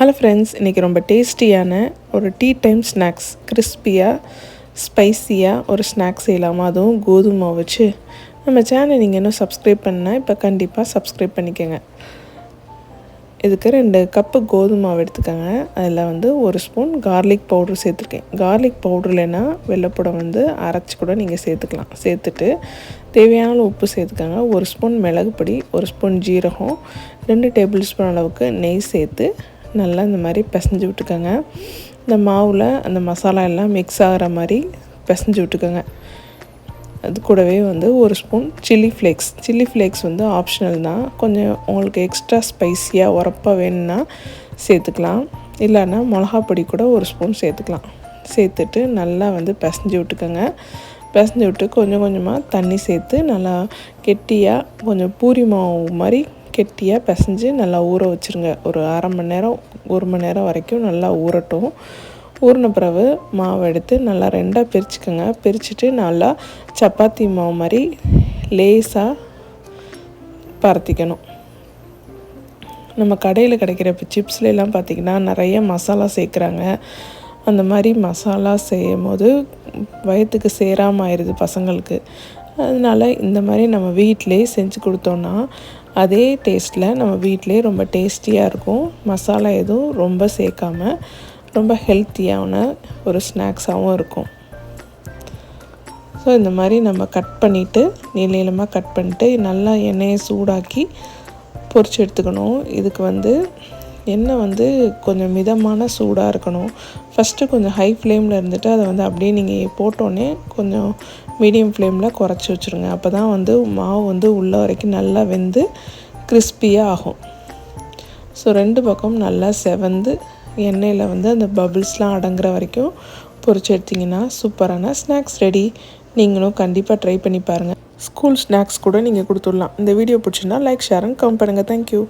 Hello friends இன்றைக்கி ரொம்ப டேஸ்டியான ஒரு டீ டைம் ஸ்நாக்ஸ் கிறிஸ்பியாக ஸ்பைஸியாக ஒரு ஸ்நாக்ஸ் செய்யலாமா? அதுவும் கோதுமை வச்சு. நம்ம சேனல் நீங்கள் இன்னும் சப்ஸ்கிரைப் பண்ணால் இப்போ கண்டிப்பாக சப்ஸ்கிரைப் பண்ணிக்கோங்க. இதுக்கு ரெண்டு கப்பு கோதுமை மாவு எடுத்துக்கோங்க. அதில் வந்து ஒரு ஸ்பூன் கார்லிக் பவுட்ரு சேர்த்துருக்கேன். கார்லிக் பவுட்ரு இல்லைன்னா வெள்ளைப்படம் வந்து அரைச்சி கூட நீங்கள் சேர்த்துக்கலாம். சேர்த்துட்டு தேவையான உப்பு சேர்த்துக்கோங்க. ஒரு ஸ்பூன் மிளகுப்பொடி ஒரு ஸ்பூன் ஜீரகம் ரெண்டு டேபிள் ஸ்பூன் அளவுக்கு நெய் சேர்த்து நல்லா இந்த மாதிரி பிசைஞ்சு விட்டுக்கோங்க. இந்த மாவில் அந்த மசாலா எல்லாம் மிக்ஸ் ஆகிற மாதிரி பிசைஞ்சு விட்டுக்கோங்க. அது கூடவே வந்து ஒரு spoon chilli flakes chilli flakes வந்து ஆப்ஷனல் தான் கொஞ்சம் உங்களுக்கு எக்ஸ்ட்ரா ஸ்பைஸியாக உரப்பாக வேணும்னா சேர்த்துக்கலாம். இல்லைன்னா மிளகா பொடி கூட ஒரு ஸ்பூன் சேர்த்துக்கலாம். சேர்த்துட்டு நல்லா வந்து பிசைஞ்சு விட்டுக்கோங்க. பிசைஞ்சு விட்டு கொஞ்சம் கொஞ்சமாக தண்ணி சேர்த்து நல்லா கெட்டியாக கொஞ்சம் பூரி மாவு மாதிரி கெட்டியாக பிசைஞ்சு நல்லா ஊற வச்சுருங்க. ஒரு அரை மணி நேரம் ஒரு மணி நேரம் வரைக்கும் நல்லா ஊறட்டும். ஊறின பிறகு மாவு எடுத்து நல்லா ரெண்டாக பிரிச்சுக்கோங்க. பிரிச்சுட்டு நல்லா சப்பாத்தி மாவு மாதிரி லேஸாக பரத்திக்கணும். நம்ம கடையில் கிடைக்கிற இப்போ சிப்ஸ்லாம் பார்த்திங்கன்னா நிறைய மசாலா சேர்க்குறாங்க. அந்த மாதிரி மசாலா செய்யும் போது வயத்துக்கு சேராமல் ஆயிடுது பசங்களுக்கு. அதனால் இந்த மாதிரி நம்ம வீட்டிலே செஞ்சு கொடுத்தோன்னா அதே டேஸ்ட்டில் நம்ம வீட்டிலே ரொம்ப டேஸ்டியாக இருக்கும். மசாலா எதுவும் ரொம்ப சேர்க்காம ரொம்ப ஹெல்த்தியான ஒரு ஸ்நாக்ஸாகவும் இருக்கும். ஸோ இந்த மாதிரி நம்ம கட் பண்ணிவிட்டு நீளமாக கட் பண்ணிட்டு நல்லா எண்ணெயை சூடாக்கி பொரிச்சு எடுத்துக்கணும். இதுக்கு வந்து எண்ணெய் வந்து கொஞ்சம் மிதமான சூடாக இருக்கணும். ஃபஸ்ட்டு கொஞ்சம் ஹை ஃப்ளேமில் இருந்துட்டு அதை வந்து அப்படியே நீங்கள் போட்டோன்னே கொஞ்சம் மீடியம் ஃப்ளேமில் குறைச்சி வச்சுருங்க. அப்போ தான் வந்து மாவு வந்து உள்ளே வரைக்கும் நல்லா வெந்து கிறிஸ்பியாக ஆகும். ஸோ ரெண்டு பக்கம் நல்லா செவந்து எண்ணெயில் வந்து அந்த பபிள்ஸ்லாம் அடங்குற வரைக்கும் பொறிச்சு எடுத்திங்கன்னா சூப்பரான ஸ்நாக்ஸ் ரெடி நீங்களும் கண்டிப்பாக ட்ரை பண்ணி பாருங்கள் ஸ்கூல் ஸ்நாக்ஸ் கூட நீங்கள் கொடுத்துடலாம். இந்த வீடியோ பிடிச்சிருந்தா லைக் ஷேர் அண்ட் கம் பண்ணுங்கள் தேங்க்யூ